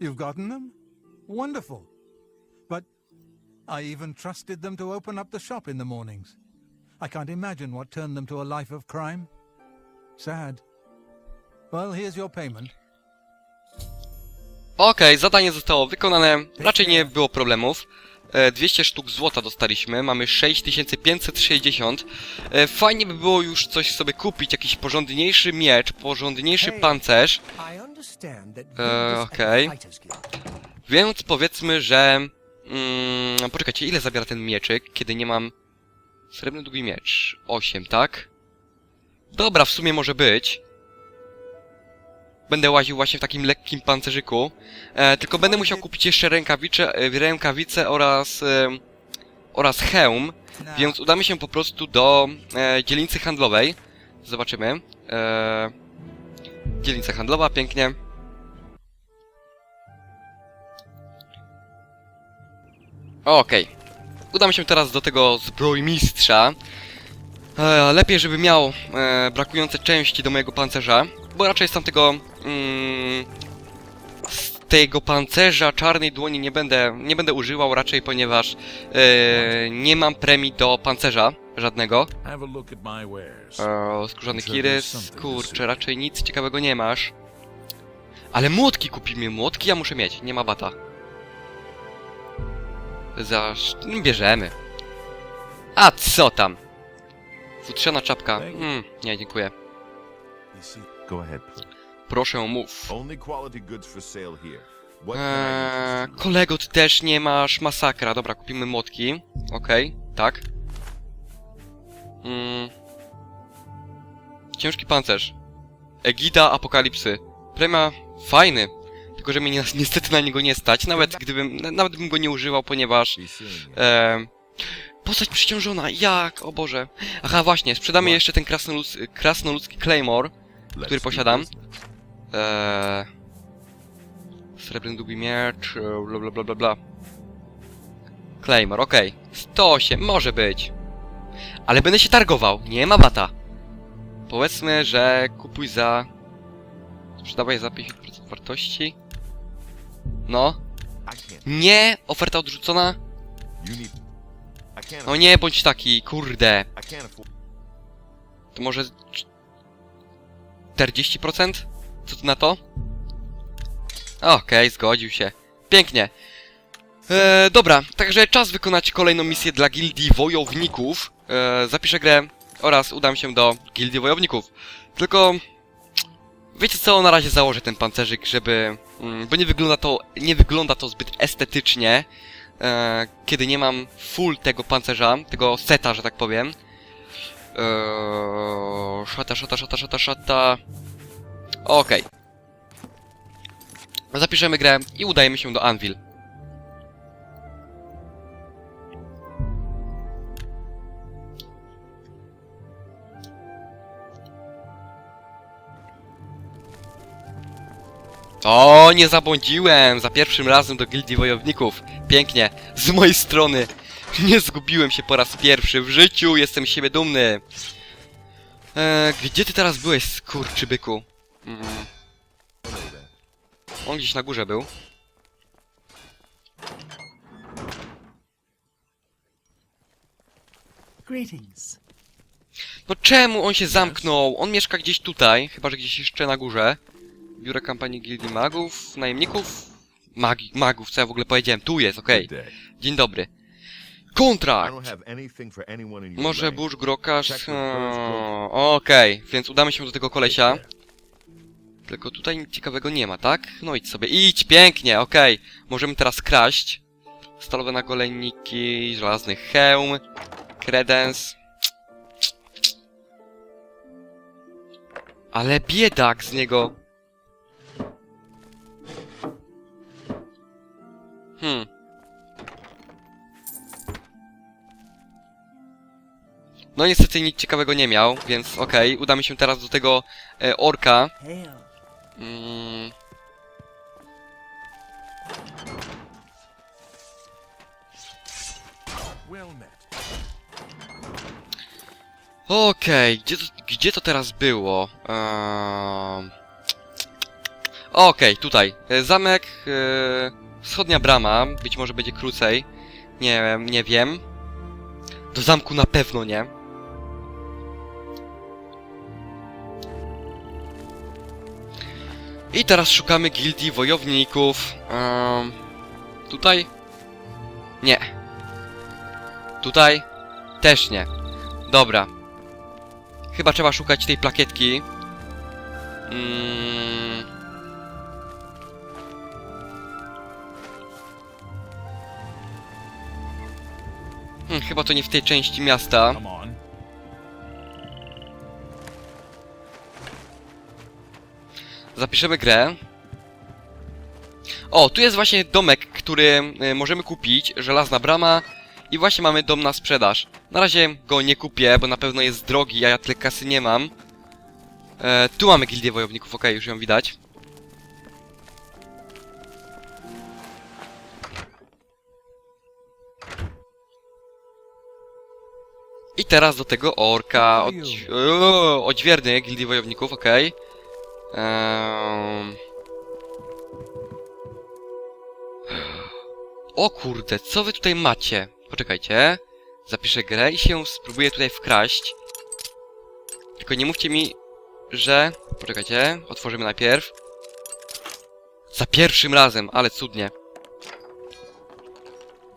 You've gotten them? Wonderful. But I even trusted them to open up the shop in the mornings. I can't imagine what turned them to a life of crime. Sad. Well, here's your payment. Okej, zadanie zostało wykonane, raczej nie było problemów. E, 200 sztuk złota dostaliśmy, mamy 6560. E, fajnie by było już coś sobie kupić, jakiś porządniejszy miecz, porządniejszy pancerz. I Fighters Guild Więc powiedzmy, że... Mm, poczekajcie, ile zabiera ten mieczyk, kiedy nie mam... Srebrny długi miecz. 8, tak? Dobra, w sumie może być. Będę łaził właśnie w takim lekkim pancerzyku. E, tylko będę musiał kupić jeszcze rękawice, e, rękawice oraz... E, oraz hełm. Więc udamy się po prostu do e, dzielnicy handlowej. Zobaczymy. E, dzielnica handlowa, pięknie. Okej. Udamy się teraz do tego zbrojmistrza. E, lepiej, żeby miał e, brakujące części do mojego pancerza, bo raczej z tamtego... Mm, z tego pancerza czarnej dłoni nie będę, nie będę używał raczej, ponieważ e, nie mam premii do pancerza żadnego. E, skórzany kirys, kurczę, raczej nic ciekawego nie masz. Ale młotki kupimy, młotki ja muszę mieć, nie ma bata. Zaż... no, bierzemy. A co tam? Futrzana czapka. Mm, nie, dziękuję. Proszę mów. Eee, kolego, ty też nie masz masakra. Dobra, kupimy młotki. Okej, tak. Mm. Ciężki pancerz. Egida Apokalipsy. Premia fajny. Tylko, że mnie ni- niestety na niego nie stać. Nawet gdybym, na- nawet bym go nie używał, ponieważ... E, postać przyciążona, jak? O Boże. Aha, właśnie, sprzedamy jeszcze ten krasnolud, krasnoludzki Claymore, który posiadam. Eee, srebrny długi miecz, e, bla bla bla bla bla. Claymore, okej. 108, może być. Ale będę się targował, nie ma bata. Powiedzmy, że kupuj za... Sprzedawaj za 50% wartości. No. Nie, oferta odrzucona. No nie bądź taki, kurde. To może... cz- 40%? Co ty na to? Okej, zgodził się. Pięknie. E, dobra, także czas wykonać kolejną misję dla Gildii Wojowników. E, zapiszę grę oraz udam się do Gildii Wojowników. Tylko... Wiecie co, na razie założę ten pancerzyk, żeby... Mm, bo nie wygląda to, nie wygląda to zbyt estetycznie, e, kiedy nie mam full tego pancerza, tego seta, że tak powiem. Eee, szata, szata, szata, szata, szata. Okej. Zapiszemy grę i udajemy się do Anvil. O, nie zabłądziłem! Za pierwszym razem do Gildii Wojowników. Pięknie. Z mojej strony. Nie zgubiłem się po raz pierwszy w życiu. Jestem z siebie dumny. Eee, gdzie ty teraz byłeś, skurczybyku? Mm. On gdzieś na górze był. Greetings. No czemu on się zamknął? On mieszka gdzieś tutaj, chyba że gdzieś jeszcze na górze. Biuro kampanii Gildii Magów, najemników, magi, magów, co ja w ogóle powiedziałem? Tu jest, okej. Dzień dobry. Kontrakt! Może burz, grokarz... Burge eee, Okej, więc udamy się do tego kolesia. Tylko tutaj nic ciekawego nie ma, tak? No idź sobie, idź, pięknie, okej. Możemy teraz kraść. Stalowe nagolenniki, żelazny hełm, kredens. Ale biedak z niego. Hmm. No niestety nic ciekawego nie miał, więc okej, udamy się teraz do tego e, orka. Mm. Okej, gdzie, to, gdzie to teraz było? Ehm... Okej, tutaj. E, Zamek, e, wschodnia brama, być może będzie krócej. Nie wiem, nie wiem. Do zamku na pewno nie. I teraz szukamy gildii wojowników. Em, tutaj? Nie. Tutaj? Też nie. Dobra. Chyba trzeba szukać tej plakietki. Mm. Hmm, chyba to nie w tej części miasta. Zapiszemy grę. O, tu jest właśnie domek, który y, możemy kupić. Żelazna brama. I właśnie mamy dom na sprzedaż. Na razie go nie kupię, bo na pewno jest drogi, a ja tyle kasy nie mam. E, tu mamy gildię wojowników, okej, już ją widać. I teraz do tego orka, od... o, odźwierny gildii wojowników, okej. Ehm... O kurde, co wy tutaj macie? Poczekajcie. Zapiszę grę i się spróbuję tutaj wkraść. Tylko nie mówcie mi, że... Poczekajcie, otworzymy najpierw. Za pierwszym razem, ale cudnie.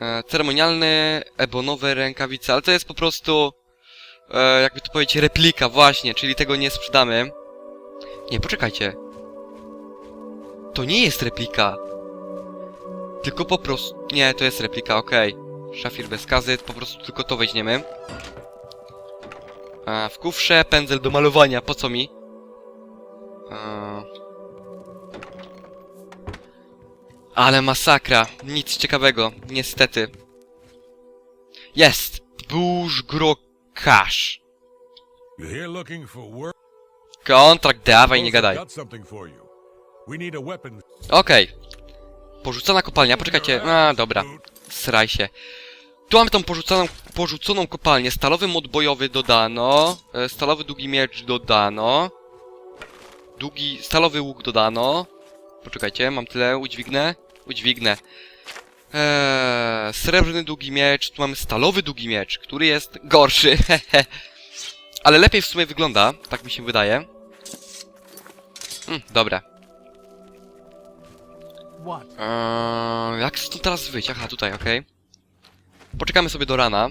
E, ceremonialne, ebonowe rękawice, ale to jest po prostu... E, jakby to powiedzieć, replika, właśnie, czyli tego nie sprzedamy. Nie, poczekajcie. To nie jest replika. Tylko po prostu... Nie, to jest replika, okej. Szafir bez kazy, po prostu tylko to weźmiemy. A, w kufrze pędzel do malowania, po co mi? A... Ale masakra, nic ciekawego, niestety. Jest! Burz Grokasz. You here looking for work? Kontrakt, dawaj, nie gadaj. Okej. Porzucona kopalnia, poczekajcie. A, dobra. Sraj się. Tu mamy tą porzuconą, porzuconą kopalnię. Stalowy mod bojowy dodano. e, Stalowy długi miecz dodano. Długi, stalowy łuk dodano. Poczekajcie, mam tyle, udźwignę. Udźwignę. Eee, srebrny długi miecz, tu mamy stalowy długi miecz, który jest gorszy, hehe. Ale lepiej w sumie wygląda, tak mi się wydaje. Mm, dobra. Eee, jak stąd teraz wyjść? Aha, tutaj, okej. Poczekamy sobie do rana.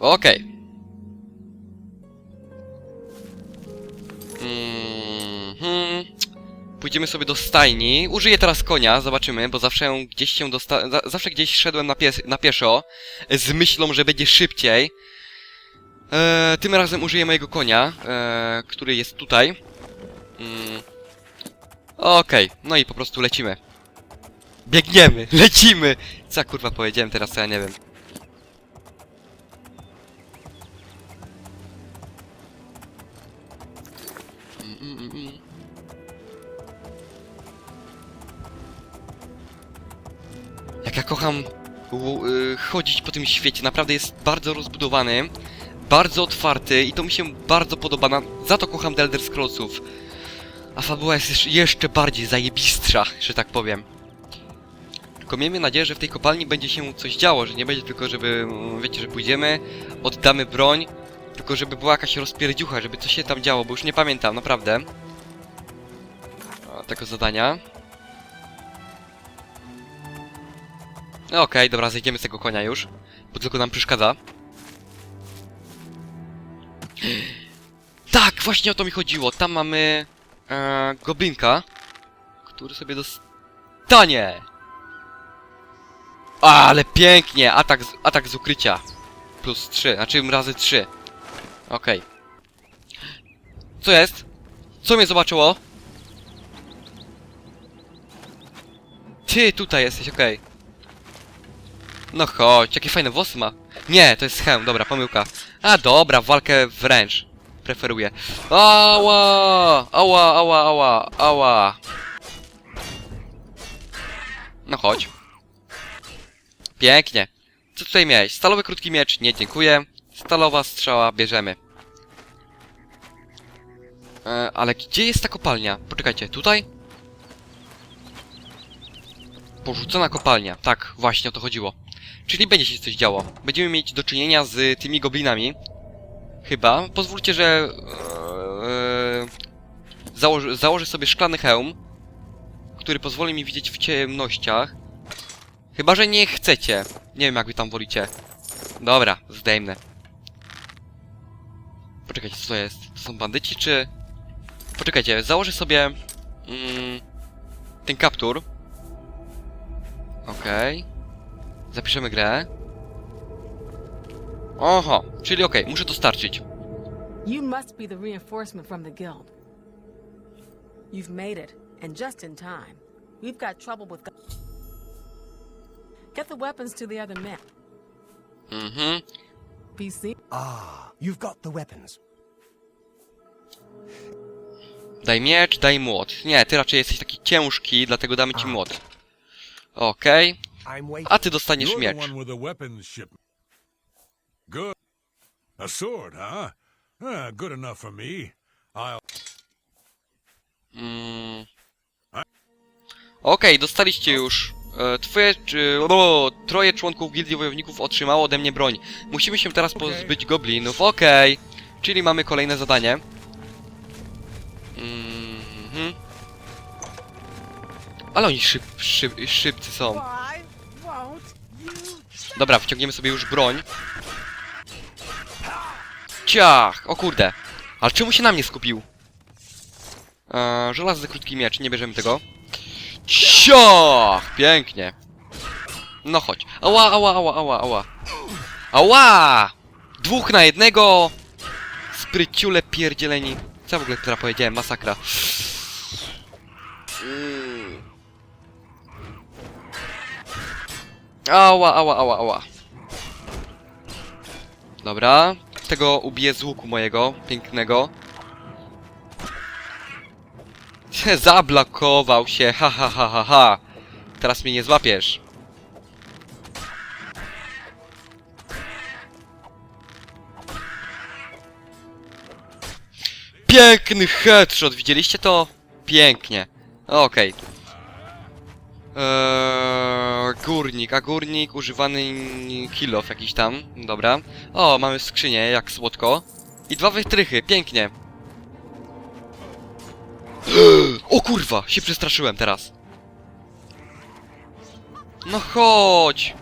Okej. Mhm. Pójdziemy sobie do stajni. Użyję teraz konia, zobaczymy, bo zawsze gdzieś się dosta... za- Zawsze gdzieś szedłem na, pies... na pieszo z myślą, że będzie szybciej. Eee, tym razem użyję mojego konia, eee, który jest tutaj. Mm. Okej, no i po prostu lecimy. Biegniemy, lecimy! Co kurwa powiedziałem teraz, co ja nie wiem. Mm, mm, mm, ja kocham y, chodzić po tym świecie, naprawdę jest bardzo rozbudowany, bardzo otwarty i to mi się bardzo podoba, na, za to kocham The Elder Scrollsów. A fabuła jest jeszcze- bardziej zajebistsza, że tak powiem. Tylko miejmy nadzieję, że w tej kopalni będzie się coś działo, że nie będzie tylko, żeby, mm, wiecie, że pójdziemy, oddamy broń, tylko żeby była jakaś rozpierdziucha, żeby coś się tam działo, bo już nie pamiętam, naprawdę. Tego zadania. Okej, dobra, zejdziemy z tego konia już, bo tylko nam przeszkadza. Tak, właśnie o to mi chodziło. Tam mamy e, goblinka, który sobie dostanie. Ale pięknie! Atak z, atak z ukrycia. Plus 3, znaczy razy 3. Okej. Co jest? Co mnie zobaczyło? Ty tutaj jesteś, okej. No chodź, jakie fajne włosy ma. Nie, to jest hełm, dobra, pomyłka. A dobra, walkę wręcz. Preferuję. Ała! Ała, ała, ała, ała. No chodź. Pięknie. Co tutaj miałeś? Stalowy krótki miecz? Nie, dziękuję. Stalowa strzała, bierzemy. E, ale gdzie jest ta kopalnia? Poczekajcie, tutaj? Porzucona kopalnia. Tak, właśnie o to chodziło. Czyli będzie się coś działo. Będziemy mieć do czynienia z tymi goblinami. Chyba. Pozwólcie, że... E, założę, założę sobie szklany hełm, który pozwoli mi widzieć w ciemnościach. Chyba, że nie chcecie. Nie wiem, jak wy tam wolicie. Dobra, zdejmę. Poczekajcie, co to jest? To są bandyci, czy... Poczekajcie, założę sobie... Mm, ten kaptur. Okej. Zapiszemy grę. Oho, czyli okej, muszę dostarczyć. You must be the reinforcement from the guild. You've made it, and just in time. We've got trouble with. Get the weapons to the other men. Mhm. PC. Ah, you've got the weapons. Daj miecz, daj młot. Nie, ty raczej jesteś taki ciężki, dlatego damy ci młot. Okej. A ty dostaniesz You're the miecz. one with the weapons shipment. Good. A sword, huh? Ah, good enough for me. I'll. Mm. Okej, dostaliście już. E, Twoje, czy, o, troje członków gildii wojowników otrzymało ode mnie broń. Musimy się teraz pozbyć goblinów. Okej. Czyli mamy kolejne zadanie. Mhm. Ale oni szyb, szyb, szybcy są. Dobra, wciągniemy sobie już broń. Ciach! O kurde. Ale czemu się na mnie skupił? Eee, żelazny krótki miecz, nie bierzemy tego. Ciach! Pięknie. No chodź. Ała, ała, ała, ała, ała. Ała! Dwóch na jednego! Spryciule pierdzieleni. Co w ogóle teraz powiedziałem? Masakra. Mm. Ała, ała, ała, ała. Dobra. Tego ubiję z łuku mojego, pięknego. Zablokował się, ha ha ha ha ha. Teraz mnie nie złapiesz. Piękny headshot, widzieliście to? Pięknie. Okej. Eee, górnik, a górnik używany kilof jakiś tam, dobra. O, mamy skrzynię, jak słodko. I dwa wytrychy, pięknie. O kurwa, się przestraszyłem teraz. No chodź.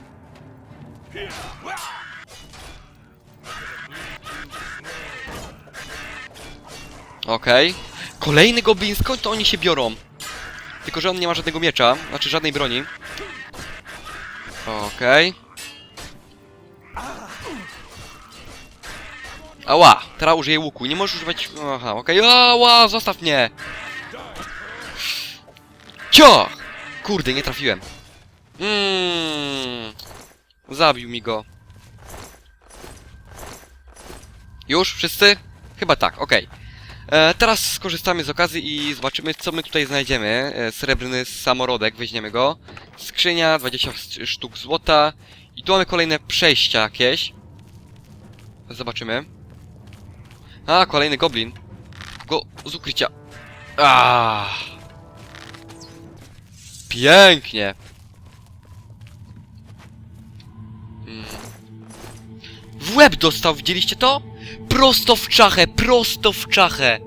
Okej. Kolejny goblin, skąd to oni się biorą? Tylko, że on nie ma żadnego miecza, znaczy żadnej broni. Okej. Ała, teraz użyję łuku, nie możesz używać... Aha, okej, ała, zostaw mnie! Cio! Kurde, nie trafiłem. Mmm. Zabił mi go. Już? Wszyscy? Chyba tak, okej. E, teraz skorzystamy z okazji i zobaczymy, co my tutaj znajdziemy. E, srebrny samorodek, weźmiemy go. Skrzynia, 20 sz- sztuk złota. I tu mamy kolejne przejścia jakieś. Zobaczymy. A, kolejny goblin. Go z ukrycia. Ah. Pięknie. Mm. W łeb dostał, widzieliście to? Prosto w czachę, prosto w czachę.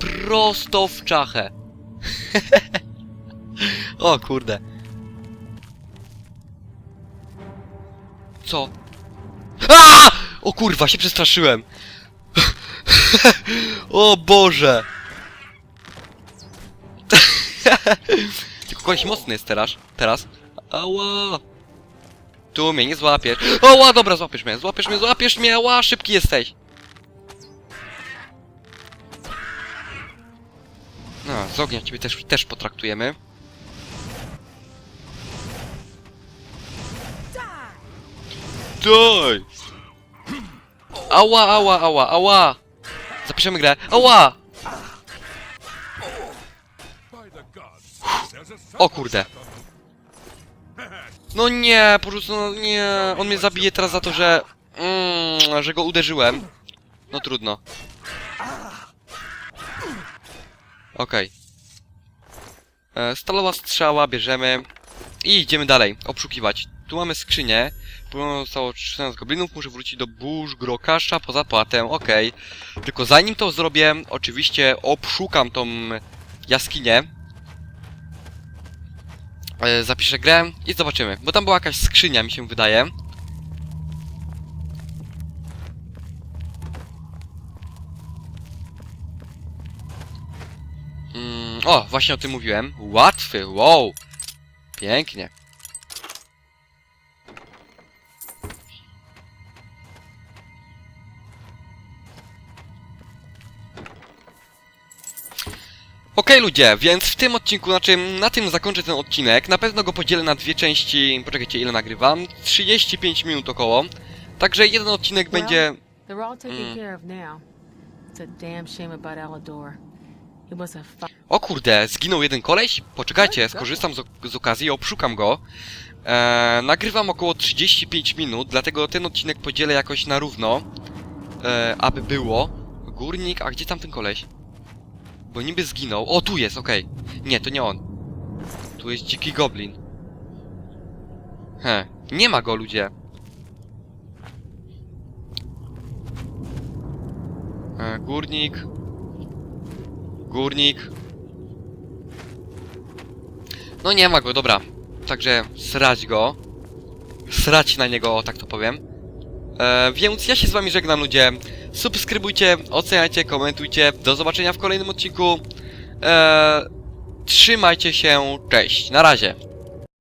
Prosto w czachę. o kurde. Co? A! O kurwa, się przestraszyłem. o Boże. Tylko koleś mocny jest teraz. Teraz. Ała. Tu mnie nie złapiesz. Oła, dobra, złapiesz mnie, złapiesz mnie, złapiesz mnie, ała, szybki jesteś. No, z ognia ciebie też, też potraktujemy. Daj! Ała, ała, ała, ała! Zapiszemy grę. Ała! O kurde. No nie, porzucono, nie. On mnie zabije teraz za to, że... Mm, że go uderzyłem. No trudno. Okej. E, Stalowa strzała, bierzemy. I idziemy dalej, obszukiwać. Tu mamy skrzynię. Zostało 13 goblinów, muszę wrócić do burz, grokasza po zapłatę, okej. Tylko zanim to zrobię, oczywiście obszukam tą jaskinię. E, zapiszę grę i zobaczymy, bo tam była jakaś skrzynia, mi się wydaje. Mm, o, właśnie o tym mówiłem. Łatwy, wow! Pięknie. Okej ludzie, więc w tym odcinku, znaczy na tym zakończę ten odcinek. Na pewno go podzielę na dwie części. Poczekajcie, ile nagrywam? 35 minut około. Także jeden odcinek Well, będzie. Mm. O kurde, zginął jeden koleś? Poczekajcie, skorzystam z, z okazji obszukam go. Eee, nagrywam około 35 minut, dlatego ten odcinek podzielę jakoś na równo. Eee, aby było. Górnik, a gdzie tam ten koleś? Bo niby zginął. O, tu jest, okej. Nie, to nie on. Tu jest dziki goblin. He, nie ma go, ludzie. Eee, górnik. Górnik. No nie ma go, dobra. Także srać go. Srać na niego, tak to powiem. E, więc ja się z wami żegnam ludzie. Subskrybujcie, oceniajcie, komentujcie. Do zobaczenia w kolejnym odcinku. E, trzymajcie się, cześć, na razie.